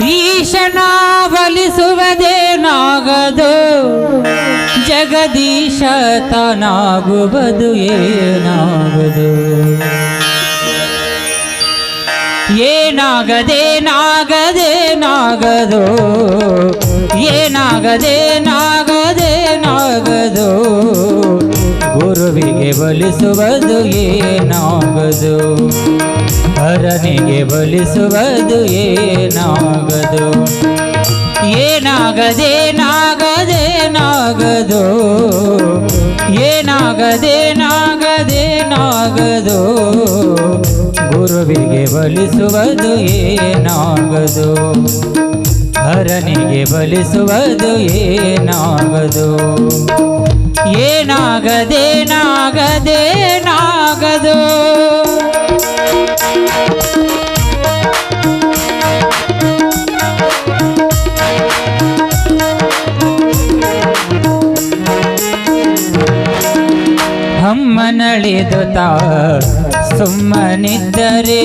ಈಶನ ಬಲಿಸುವುದೇನಾಗದು ಜಗದೀಶ ತನಾಗುವುದು ಏನಾಗದು ಏನಾಗದೇನಾಗದೇನಾಗದು ನಾಗದು. ಗುರುವಿಗೆ ಬಲಿಸುವುದು ಏನಾಗದು ಹರನಿಗೆ ಬಲಿಸುವುದು ಏನಾಗದು ಏನಾಗದೇನಾಗದೇನಾಗದು ನಾಗದೋ ಗುರುವಿಗೆ ಬಲಿಸುವುದು ಏನಾಗದು ಹರನಿಗೆ ಬಲಿಸುವುದು ಏನಾಗದು ಏನಾಗದೇನಾಗದೇನಾಗದು ಹಮ್ಮನಳಿದುತ ಸುಮ್ಮನಿದ್ದರೆ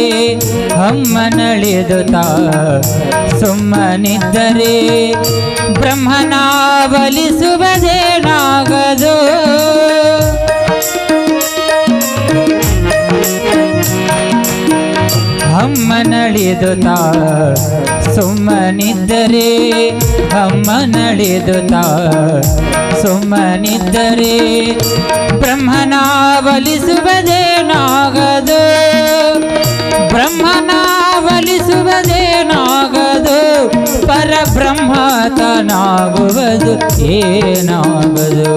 ಹಮ್ಮನಳಿದುತ ಸುಮ್ಮನಿದ್ದರೆ ಬ್ರಹ್ಮನ ಹಮ್ಮನಳಿದುತ ಸುಮ್ಮನಿದ್ದರೆ ಹಮ್ಮನಳಿದುತ ಸುಮ್ಮನಿದ್ದರೆ ಬ್ರಹ್ಮನ ಬಲಿಸುವುದೇನಾಗದು ಬ್ರಹ್ಮನ ಬಲಿಸುವುದೇನಾಗದು ಪರಬ್ರಹ್ಮತನಾಗುವುದು ಏನಾಗದು.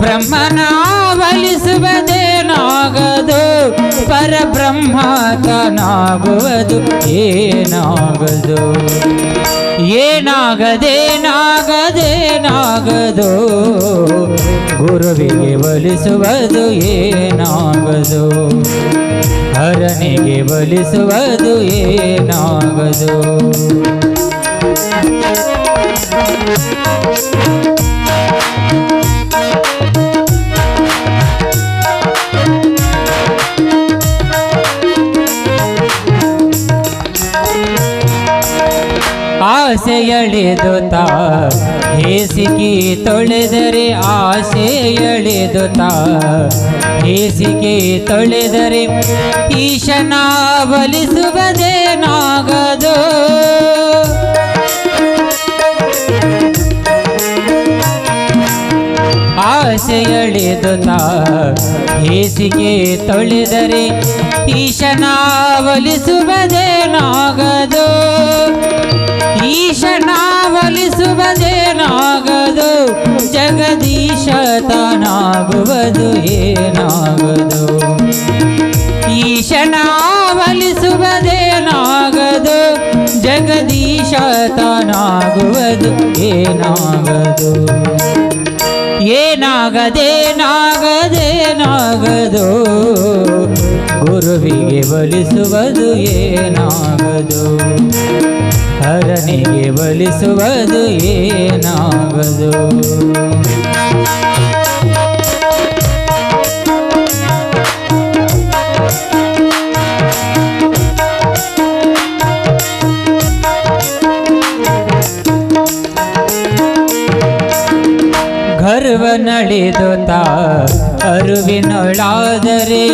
ಬ್ರಹ್ಮನ ಪರಬ್ರಹ್ಮತನಾಗುವುದು ಏನಾಗದು? ಏನಾಗದೇನಾಗದೇನಾಗದು ಗುರುವಿಗೆ ಬಲಿಸುವುದು ಏನಾಗದು? ಹರನಿಗೆ ಬಲಿಸುವುದು ಏನಾಗದು? ಆಸೆಯಳಿದುತ ಹೇಸಿಗೆ ತೊಳೆದರೆ ಆಸೆ ಎಳೆದು ಹೇಸಿಗೆ ತೊಳೆದರೆ ಈಶನ ಬಲಿಸುವುದೇನಾಗದು. ಎಳೆದು ಹೇಸಿಗೆ ತೊಳೆದರೆ ಈಶನ ಬಲಿಸುವುದೇನಾಗದು. ಈಶನ ಬಲಿಸುವುದೇನಾಗದು ಜಗದೀಶ ತನಾಗುವುದು ಏನಾಗದು? ಈಶನ ಬಲಿಸುವುದೇನಾಗದು ಜಗದೀಶ ತನಾಗುವುದು ಏನಾಗದು? ಏನಾಗದೇನಾಗದೇನಾಗದು? ಗುರುವಿಗೆ ಬಲಿಸುವುದು ಏನಾಗದು? ಹರನಿಗೆ ಬಲಿಸುವುದು ಏನಾಗದು? ಗರ್ವನಳಿದುತ ಅರುವಿನೊಳಾದರೆ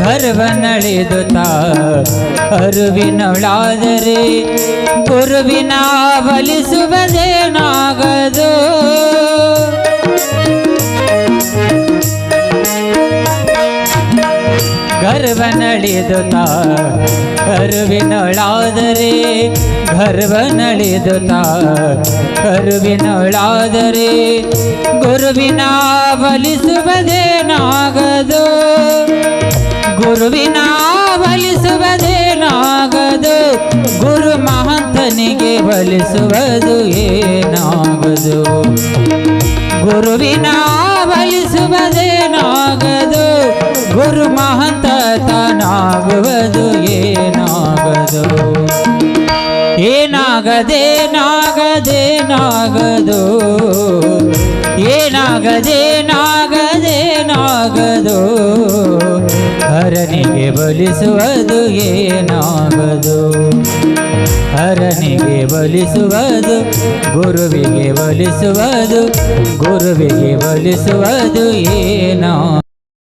ಗರ್ವನಳಿದುತ ಅರುವಿನೊಳಾದರೆ ಗುರುವಿನ ಬಲಿಸುವುದೇನಾಗದು ಗರ್ವನಳಿದುತ ಅರುವಿನೊಳಾದರೆ ಗರ್ವನಳಿದುತ ಕರುವಿನೊಳಾದರೆ ಗುರುವಿನ ಬಲಿಸುವುದೇನಾಗದು? ಗುರುವಿನ ಬಲಿಸುವುದೇನಾಗದು? ಗುರು ಮಹಂತನಿಗೆ ಬಲಿಸುವುದು ಏನಾಗದು? ಗುರುವಿನ ಬಲಿಸುವುದೇನಾಗದು ಮಹಂತ ನಾಗದೆ ನಾಗದು? ಏನಾಗದೆ ನಾಗದೆ ನಾಗದು? ಹರನಿಗೆ ಬಲಿಸುವುದು, ಏನಾಗದು? ಹರನಿಗೆ ಬಲಿಸುವುದು, ಗುರುವಿಗೆ ಬಲಿಸುವುದು ಗುರುವಿಗೆ ಬಲಿಸುವುದು ಏನೋ